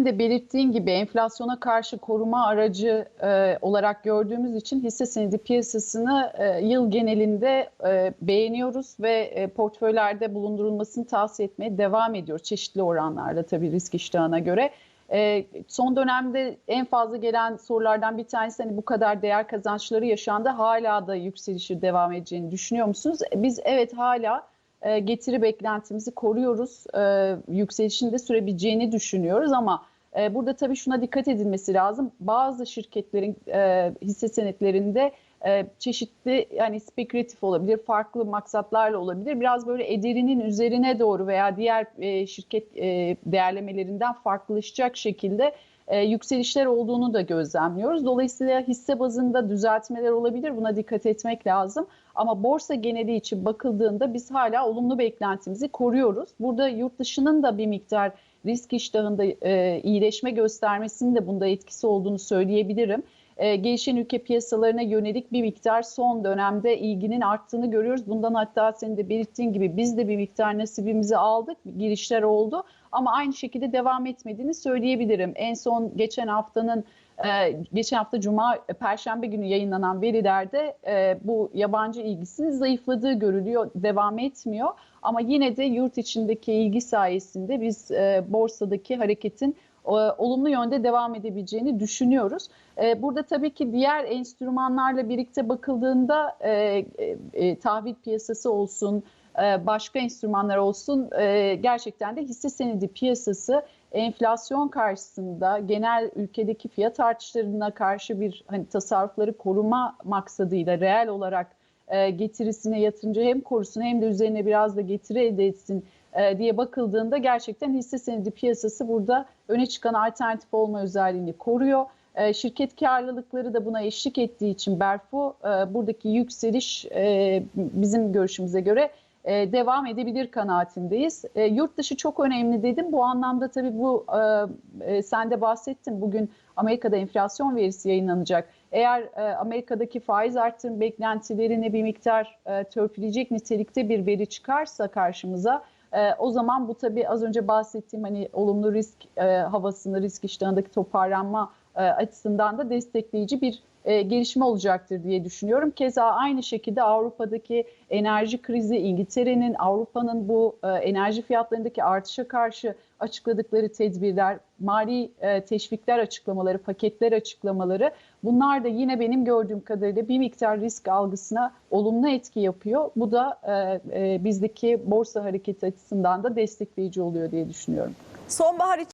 senin de belirttiğin gibi enflasyona karşı koruma aracı e, olarak gördüğümüz için hisse senedi piyasasını e, yıl genelinde e, beğeniyoruz ve e, portföylerde bulundurulmasını tavsiye etmeye devam ediyoruz. Çeşitli oranlarda tabii risk iştahına göre. E, son dönemde en fazla gelen sorulardan bir tanesi hani bu kadar değer kazançları yaşandı. Hala da yükselişi devam edeceğini düşünüyor musunuz? Biz evet hala e, getiri beklentimizi koruyoruz. E, yükselişin sürebileceğini düşünüyoruz ama e, burada tabii şuna dikkat edilmesi lazım. Bazı şirketlerin e, hisse senetlerinde e, çeşitli yani spekülatif olabilir, farklı maksatlarla olabilir. Biraz böyle ederinin üzerine doğru veya diğer e, şirket e, değerlemelerinden farklılaşacak şekilde e, yükselişler olduğunu da gözlemliyoruz. Dolayısıyla hisse bazında düzeltmeler olabilir. Buna dikkat etmek lazım. Ama borsa geneli için bakıldığında biz hala olumlu beklentimizi koruyoruz. Burada yurt dışının da bir miktar risk iştahında e, iyileşme göstermesinin de bunda etkisi olduğunu söyleyebilirim. E, gelişen ülke piyasalarına yönelik bir miktar son dönemde ilginin arttığını görüyoruz. Bundan hatta senin de belirttiğin gibi biz de bir miktar nasibimizi aldık, girişler oldu. Ama aynı şekilde devam etmediğini söyleyebilirim. En son geçen haftanın ee, geçen hafta Cuma, Perşembe günü yayınlanan verilerde e, bu yabancı ilgisinin zayıfladığı görülüyor, devam etmiyor. Ama yine de yurt içindeki ilgi sayesinde biz e, borsadaki hareketin e, olumlu yönde devam edebileceğini düşünüyoruz. E, burada tabii ki diğer enstrümanlarla birlikte bakıldığında e, e, e, tahvil piyasası olsun, e, başka enstrümanlar olsun e, gerçekten de hisse senedi piyasası enflasyon karşısında genel ülkedeki fiyat artışlarına karşı bir hani tasarrufları koruma maksadıyla reel olarak e, getirisine yatırımcı hem korusun hem de üzerine biraz da getiri elde etsin e, diye bakıldığında gerçekten hisse senedi piyasası burada öne çıkan alternatif olma özelliğini koruyor. E, şirket karlılıkları da buna eşlik ettiği için Berfu e, buradaki yükseliş e, bizim görüşümüze göre e, devam edebilir kanaatindeyiz. E, yurt dışı çok önemli dedim. Bu anlamda tabii bu e, e, sen de bahsettin. Bugün Amerika'da enflasyon verisi yayınlanacak. Eğer e, Amerika'daki faiz artırım beklentilerini bir miktar e, törpüleyecek nitelikte bir veri çıkarsa karşımıza e, o zaman bu tabii az önce bahsettiğim hani olumlu risk e, havasını, risk iştahındaki toparlanma e, açısından da destekleyici bir e, gelişme olacaktır diye düşünüyorum. Keza aynı şekilde Avrupa'daki enerji krizi, İngiltere'nin, Avrupa'nın bu e, enerji fiyatlarındaki artışa karşı açıkladıkları tedbirler, mali e, teşvikler açıklamaları, paketler açıklamaları bunlar da yine benim gördüğüm kadarıyla bir miktar risk algısına olumlu etki yapıyor. Bu da e, bizdeki borsa hareketi açısından da destekleyici oluyor diye düşünüyorum. Sonbahar için